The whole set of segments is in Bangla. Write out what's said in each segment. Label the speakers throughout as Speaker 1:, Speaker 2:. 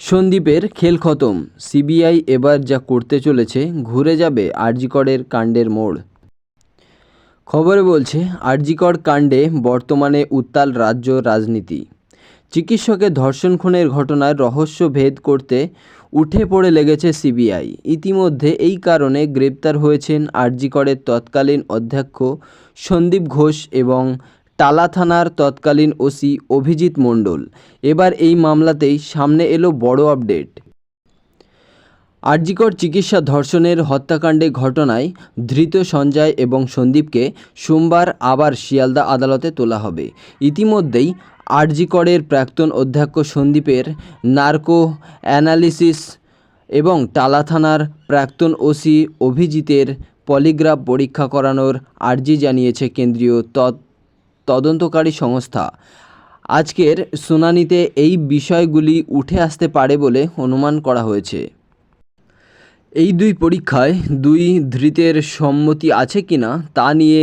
Speaker 1: সন্দীপের খেল খতম। সিবিআই এবার যা করতে চলেছে, ঘুরে যাবে আরজিকরের কাণ্ডের মোড়। খবরে বলছে, আরজিকর কাণ্ডে বর্তমানে উত্তাল রাজ্য রাজনীতি। চিকিৎসকের ধর্ষণ খুনের ঘটনার রহস্য ভেদ করতে উঠে পড়ে লেগেছে সিবিআই। ইতিমধ্যে এই কারণে গ্রেপ্তার হয়েছেন আরজিকরের তৎকালীন অধ্যক্ষ সন্দীপ ঘোষ এবং টালা থানার তৎকালীন ওসি অভিজিৎ মণ্ডল। এবার এই মামলাতেই সামনে এলো বড় আপডেট। আরজিকর চিকিৎসা ধর্ষণের হত্যাকাণ্ডে ঘটনায় ধৃত সঞ্জয় এবং সন্দীপকে সোমবার আবার শিয়ালদা আদালতে তোলা হবে। ইতিমধ্যেই আরজিকরের প্রাক্তন অধ্যক্ষ সন্দীপের নার্কো অ্যানালিসিস এবং টালা থানার প্রাক্তন ওসি অভিজিতের পলিগ্রাফ পরীক্ষা করানোর আর্জি জানিয়েছে কেন্দ্রীয় তৎ- তদন্তকারী সংস্থা। আজকের শুনানিতে এই বিষয়গুলি উঠে আসতে পারে বলে অনুমান করা হয়েছে। এই দুই পরীক্ষায় দুই ধৃতের সম্মতি আছে কিনা তা নিয়ে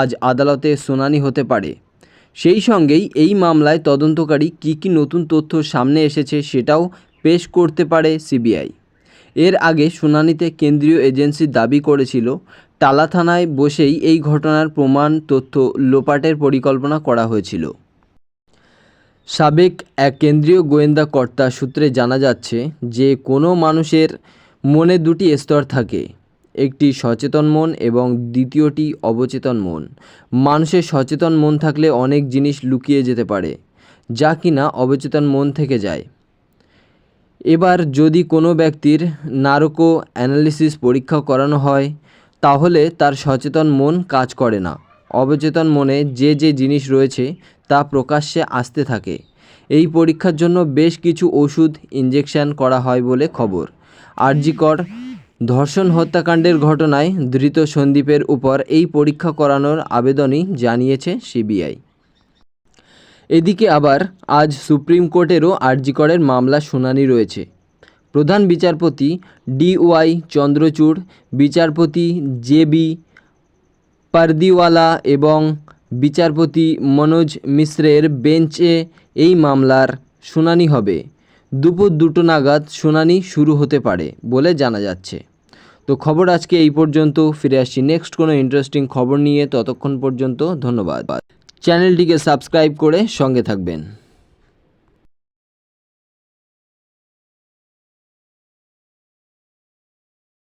Speaker 1: আজ আদালতে শুনানি হতে পারে। সেই সঙ্গেই এই মামলায় তদন্তকারী কী কী নতুন তথ্য সামনে এসেছে সেটাও পেশ করতে পারে সিবিআই। এর আগে শুনানিতে কেন্দ্রীয় এজেন্সি দাবি করেছিল টালা থানায় বসেই এই ঘটনার প্রমাণ, তথ্য, লোপাটের পরিকল্পনা করা হয়েছিল। সাবেক এক কেন্দ্রীয় গোয়েন্দা কর্তা সূত্রে জানা যাচ্ছে যে, কোনো মানুষের মনে দুটি স্তর থাকে। একটি সচেতন মন এবং দ্বিতীয়টি অবচেতন মন। মানুষের সচেতন মন থাকলে অনেক জিনিস লুকিয়ে যেতে পারে, যা কিনা অবচেতন মন থেকে যায়। এবার যদি কোনো ব্যক্তির নারকো অ্যানালিসিস পরীক্ষা করানো হয় তাহলে তার সচেতন মন কাজ করে না। অবচেতন মনে যে যে জিনিস রয়েছে তা প্রকাশ্যে আসতে থাকে। এই পরীক্ষার জন্য বেশ কিছু ওষুধ ইঞ্জেকশন করা হয় বলে খবর। আরজিকর ধর্ষণ হত্যাকাণ্ডের ঘটনায় ধৃত সন্দীপের উপর এই পরীক্ষা করানোর আবেদনই জানিয়েছে সিবিআই। এদিকে আবার আজ সুপ্রিম কোর্টেরও আরজিকরের মামলা শুনানি রয়েছে। প্রধান বিচারপতি ডিওয়াই চন্দ্রচূড়, বিচারপতি জেবি পারদিওয়ালা এবং বিচারপতি মনোজ মিশ্রের বেঞ্চে এই মামলার শুনানি হবে। দুপুর দুটো নাগাদ শুনানি শুরু হতে পারে বলে জানা যাচ্ছে। তো খবর আজকে এই পর্যন্ত, ফিরে আসছি নেক্সট কোনো ইন্টারেস্টিং খবর নিয়ে, ততক্ষণ পর্যন্ত ধন্যবাদ। চ্যানেলটিকে সাবস্ক্রাইব করে সঙ্গে থাকবেন।